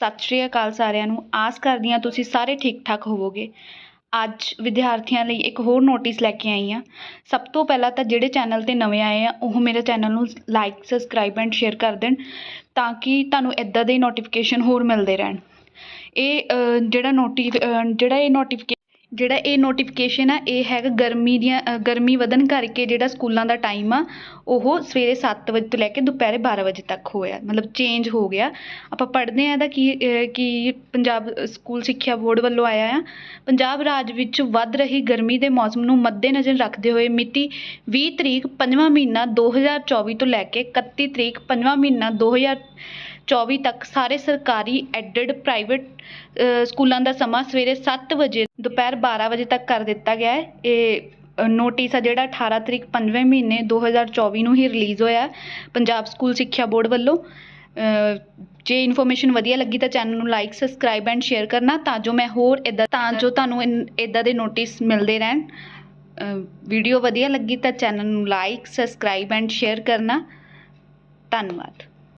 ਸਤਿ ਸ਼੍ਰੀ ਅਕਾਲ ਸਾਰਿਆਂ ਨੂੰ। ਆਸ ਕਰਦੀ ਹਾਂ ਤੁਸੀਂ ਸਾਰੇ ਠੀਕ ਠਾਕ ਹੋਵੋਗੇ। ਅੱਜ ਵਿਦਿਆਰਥੀਆਂ ਲਈ ਇੱਕ ਹੋਰ ਨੋਟਿਸ ਲੈ ਕੇ ਆਈ ਹਾਂ। ਸਭ ਤੋਂ ਪਹਿਲਾਂ ਤਾਂ ਜਿਹੜੇ ਚੈਨਲ 'ਤੇ ਨਵੇਂ ਆਏ ਆ, ਉਹ ਮੇਰੇ ਚੈਨਲ ਨੂੰ ਲਾਈਕ ਸਬਸਕ੍ਰਾਈਬ ਐਂਡ ਸ਼ੇਅਰ ਕਰ ਦੇਣ ਤਾਂ ਕਿ ਤੁਹਾਨੂੰ ਇੱਦਾਂ ਦੇ ਨੋਟੀਫਿਕੇਸ਼ਨ ਹੋਰ ਮਿਲਦੇ ਰਹਿਣ। ਇਹ ਜਿਹੜਾ ਨੋਟੀ ਜਿਹੜਾ ਇਹ ਨੋਟੀਫਿਕੇ ਜਿਹੜਾ ਇਹ ਨੋਟੀਫਿਕੇਸ਼ਨ ਆ, ਇਹ ਹੈਗਾ ਗਰਮੀ ਦੀਆਂ ਗਰਮੀ ਵਧਣ ਕਰਕੇ ਜਿਹੜਾ ਸਕੂਲਾਂ ਦਾ ਟਾਈਮ ਆ, ਉਹ ਸਵੇਰੇ ਸੱਤ ਵਜੇ ਤੋਂ ਲੈ ਕੇ ਦੁਪਹਿਰੇ 12 ਵਜੇ ਤੱਕ ਹੋਇਆ। ਮਤਲਬ ਚੇਂਜ ਹੋ ਗਿਆ। ਆਪਾਂ ਪੜ੍ਹਦੇ ਹਾਂ ਇਹਦਾ ਕੀ ਕੀ ਪੰਜਾਬ ਸਕੂਲ ਸਿੱਖਿਆ ਬੋਰਡ ਵੱਲੋਂ ਆਇਆ ਆ। ਪੰਜਾਬ ਰਾਜ ਵਿੱਚ ਵੱਧ ਰਹੀ ਗਰਮੀ ਦੇ ਮੌਸਮ ਨੂੰ ਮੱਦੇਨਜ਼ਰ ਰੱਖਦੇ ਹੋਏ ਮਿਤੀ ਵੀਹ ਤਰੀਕ ਪੰਜਵਾਂ ਮਹੀਨਾ 2024 ਤੋਂ ਲੈ ਕੇ 31 ਤਰੀਕ ਪੰਜਵਾਂ ਮਹੀਨਾ ਦੋ ਹਜ਼ਾਰ 2024 ਤੱਕ ਸਾਰੇ ਸਰਕਾਰੀ ਐਡਡ ਪ੍ਰਾਈਵੇਟ ਸਕੂਲਾਂ ਦਾ ਸਮਾਂ ਸਵੇਰੇ 7 ਵਜੇ ਦੁਪਹਿਰ 12 ਵਜੇ ਤੱਕ ਕਰ ਦਿੱਤਾ ਗਿਆ ਹੈ। ਇਹ ਨੋਟਿਸ ਆ ਜਿਹੜਾ 18 ਤਰੀਕ ਪੰਜਵੇਂ ਮਹੀਨੇ 2024 ਨੂੰ ਹੀ ਰਿਲੀਜ਼ ਹੋਇਆ ਪੰਜਾਬ ਸਕੂਲ ਸਿੱਖਿਆ ਬੋਰਡ ਵੱਲੋਂ। ਜੇ ਇਨਫੋਰਮੇਸ਼ਨ ਵਧੀਆ ਲੱਗੀ ਤਾਂ ਚੈਨਲ ਨੂੰ ਲਾਈਕ ਸਬਸਕ੍ਰਾਈਬ ਐਂਡ ਸ਼ੇਅਰ ਕਰਨਾ ਤਾਂ ਜੋ ਮੈਂ ਹੋਰ ਇਦਾਂ ਤਾਂ ਜੋ ਤੁਹਾਨੂੰ ਇਦਾਂ ਦੇ ਨੋਟਿਸ ਮਿਲਦੇ ਰਹਿਣ। ਵੀਡੀਓ ਵਧੀਆ ਲੱਗੀ ਤਾਂ ਚੈਨਲ ਨੂੰ ਲਾਈਕ ਸਬਸਕ੍ਰਾਈਬ ਐਂਡ ਸ਼ੇਅਰ ਕਰਨਾ। ਧੰਨਵਾਦ।